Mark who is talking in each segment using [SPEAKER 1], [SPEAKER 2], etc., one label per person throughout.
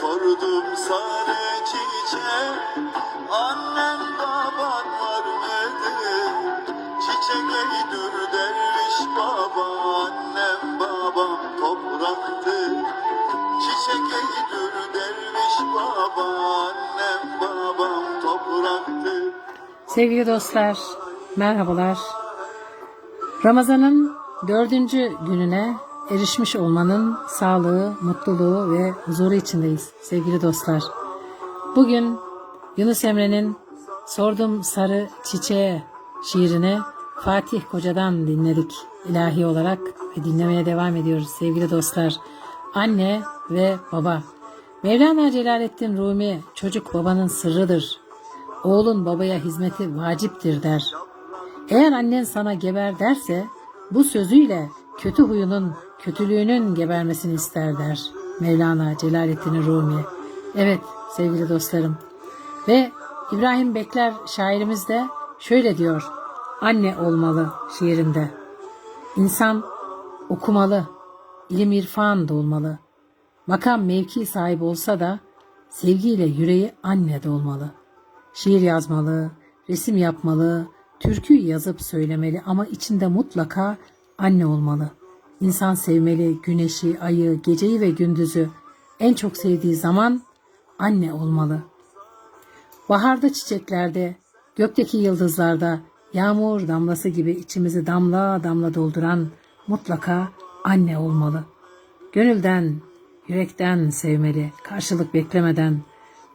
[SPEAKER 1] Sordum sarı çiçeğe Annem baban var mıdır? Çiçek dur derviş baba Annem babam topraktır Çiçek dur derviş baba Annem babam topraktır
[SPEAKER 2] Sevgili dostlar, merhabalar. Ramazan'ın dördüncü gününe erişmiş olmanın sağlığı, mutluluğu ve huzuru içindeyiz sevgili dostlar. Bugün Yunus Emre'nin Sordum Sarı Çiçeğe şiirini Fatih Koca'dan dinledik ilahi olarak ve dinlemeye devam ediyoruz sevgili dostlar. Anne ve baba. Mevlana Celaleddin Rumi çocuk babanın sırrıdır. Oğlun babaya hizmeti vaciptir der. Eğer annen sana geber derse bu sözüyle kötü huyunun, kötülüğünün gebermesini ister der. Mevlana Celaleddin Rumi. Evet sevgili dostlarım. Ve İbrahim Bekler şairimiz de şöyle diyor. Anne olmalı şiirinde. İnsan okumalı, ilim irfan da olmalı. Makam mevki sahibi olsa da sevgiyle yüreği anne de olmalı. Şiir yazmalı, resim yapmalı, türkü yazıp söylemeli ama içinde mutlaka anne olmalı. İnsan sevmeli güneşi, ayı, geceyi ve gündüzü. En çok sevdiği zaman anne olmalı. Baharda çiçeklerde, gökteki yıldızlarda, yağmur damlası gibi içimizi damla damla dolduran mutlaka anne olmalı. Gönülden, yürekten sevmeli, karşılık beklemeden,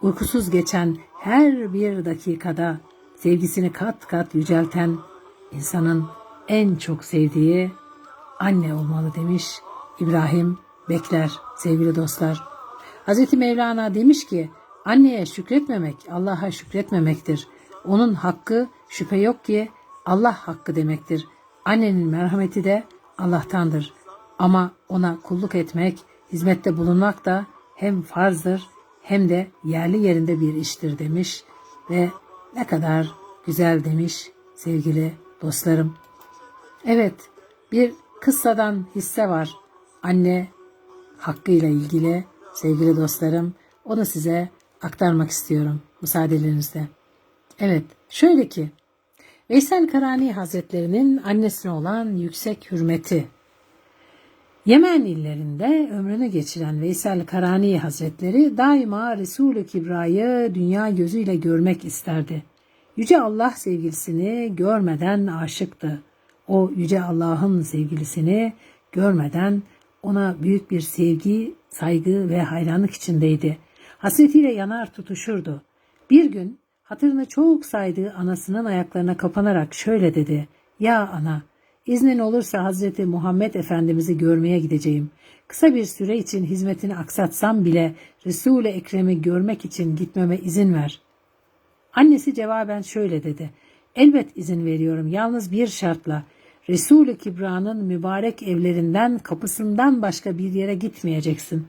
[SPEAKER 2] uykusuz geçen her bir dakikada sevgisini kat kat yücelten insanın en çok sevdiği anne olmalı demiş İbrahim Bekler sevgili dostlar. Hz. Mevlana demiş ki anneye şükretmemek Allah'a şükretmemektir. Onun hakkı şüphe yok ki Allah hakkı demektir. Annenin merhameti de Allah'tandır. Ama ona kulluk etmek, hizmette bulunmak da hem farzdır hem de yerli yerinde bir iştir demiş ve ne kadar güzel demiş sevgili dostlarım. Evet, bir kıssadan hisse var. Anne hakkıyla ilgili sevgili dostlarım. Onu size aktarmak istiyorum müsaadelerinizle. Evet, şöyle ki Veysel Karani Hazretlerinin annesine olan yüksek hürmeti Yemen illerinde ömrünü geçiren Veysel Karani Hazretleri daima Resulü Kibra'yı dünya gözüyle görmek isterdi. Yüce Allah sevgilisini görmeden aşıktı. O Yüce Allah'ın sevgilisini görmeden ona büyük bir sevgi, saygı ve hayranlık içindeydi. Hasretiyle yanar tutuşurdu. Bir gün hatırını çok saydığı anasının ayaklarına kapanarak şöyle dedi. Ya ana, İznin olursa Hazreti Muhammed Efendimiz'i görmeye gideceğim. Kısa bir süre için hizmetini aksatsam bile Resul-i Ekrem'i görmek için gitmeme izin ver. Annesi cevaben şöyle dedi. Elbet izin veriyorum yalnız bir şartla. Resul-i Kibra'nın mübarek evlerinden kapısından başka bir yere gitmeyeceksin.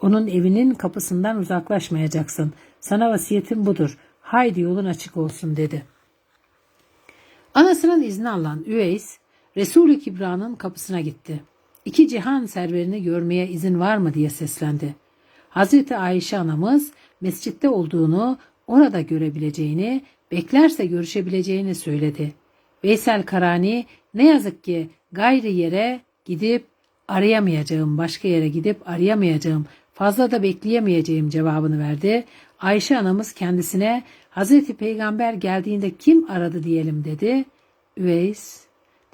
[SPEAKER 2] Onun evinin kapısından uzaklaşmayacaksın. Sana vasiyetim budur. Haydi yolun açık olsun dedi.'' Anasının izni alan Üveys, Resul-i Kibra'nın kapısına gitti. İki cihan serverini görmeye izin var mı diye seslendi. Hazreti Ayşe anamız mescitte olduğunu, orada görebileceğini, beklerse görüşebileceğini söyledi. Veysel Karani ne yazık ki gayri yere gidip arayamayacağım, başka yere gidip arayamayacağım, fazla da bekleyemeyeceğim cevabını verdi. Ayşe anamız kendisine Hazreti Peygamber geldiğinde kim aradı diyelim dedi. Üveys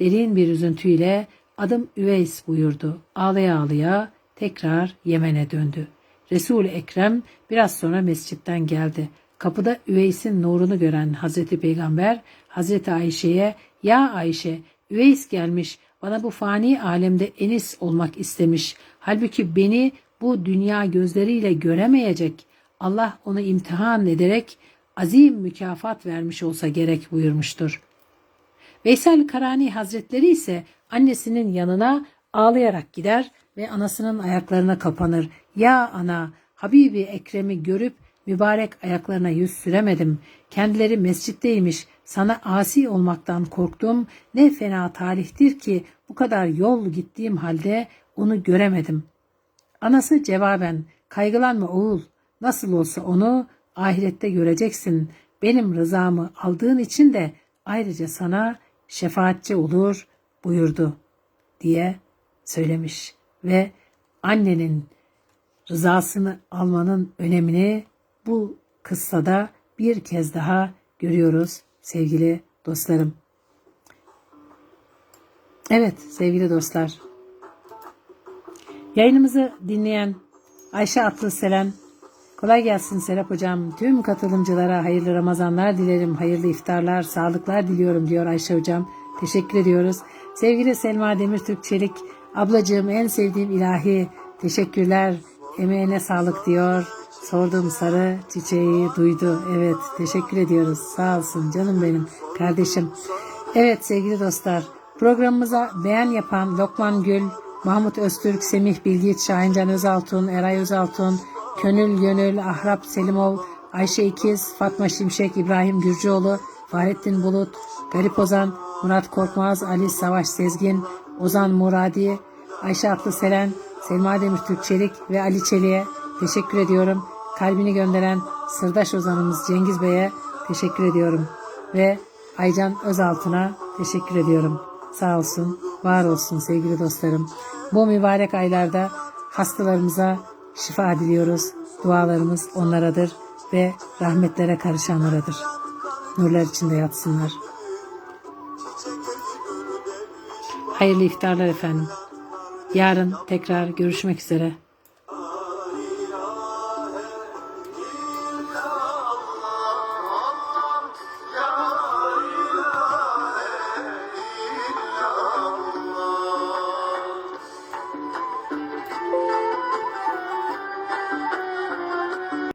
[SPEAKER 2] derin bir üzüntüyle adım Üveys buyurdu. Ağlaya ağlaya tekrar Yemen'e döndü. Resul-i Ekrem biraz sonra mescitten geldi. Kapıda Üveys'in nurunu gören Hazreti Peygamber Hazreti Ayşe'ye ya Ayşe Üveys gelmiş bana bu fani alemde enis olmak istemiş. Halbuki beni bu dünya gözleriyle göremeyecek. Allah onu imtihan ederek azim mükafat vermiş olsa gerek buyurmuştur. Veysel Karani Hazretleri ise annesinin yanına ağlayarak gider ve anasının ayaklarına kapanır. Ya ana, Habibi Ekrem'i görüp mübarek ayaklarına yüz süremedim. Kendileri mescitteymiş. Sana asi olmaktan korktum. Ne fena tarihtir ki bu kadar yol gittiğim halde onu göremedim. Anası cevaben Kaygılanma oğul. Nasıl olsa onu ahirette göreceksin. Benim rızamı aldığın için de ayrıca sana şefaatçi olur buyurdu diye söylemiş ve annenin rızasını almanın önemini bu kıssada bir kez daha görüyoruz sevgili dostlarım. Evet sevgili dostlar. Yayınımızı dinleyen Ayşe Atlı Selen kolay gelsin Serap Hocam. Tüm katılımcılara hayırlı Ramazanlar dilerim. Hayırlı iftarlar, sağlıklar diliyorum diyor Ayşe Hocam. Teşekkür ediyoruz. Sevgili Selma Demirtürk Çelik ablacığım en sevdiğim ilahi teşekkürler. Emeğine sağlık diyor. Sordum sarı çiçeği duydu. Evet teşekkür ediyoruz. Sağ olsun canım benim kardeşim. Evet sevgili dostlar programımıza beğen yapan Lokman Gül, Mahmut Öztürk, Semih Bilgiç, Şahincan Özaltun, Eray Özaltun, Könül Gönül, Ahrap Selimov, Ayşe İkiz, Fatma Şimşek, İbrahim Gürcüoğlu, Fahrettin Bulut, Garip Ozan, Murat Korkmaz, Ali Savaş Sezgin, Ozan Muradi, Ayşe Atlı Selen, Selma Demirtürk Çelik ve Ali Çelik'e teşekkür ediyorum. Kalbini gönderen sırdaş ozanımız Cengiz Bey'e teşekkür ediyorum. Ve Aycan Özaltın'a teşekkür ediyorum. Sağ olsun, var olsun sevgili dostlarım. Bu mübarek aylarda hastalarımıza şifa diliyoruz. Dualarımız onlaradır ve rahmetlere karışanlaradır. Nurlar içinde yatsınlar. Hayırlı iftarlar efendim. Yarın tekrar görüşmek üzere.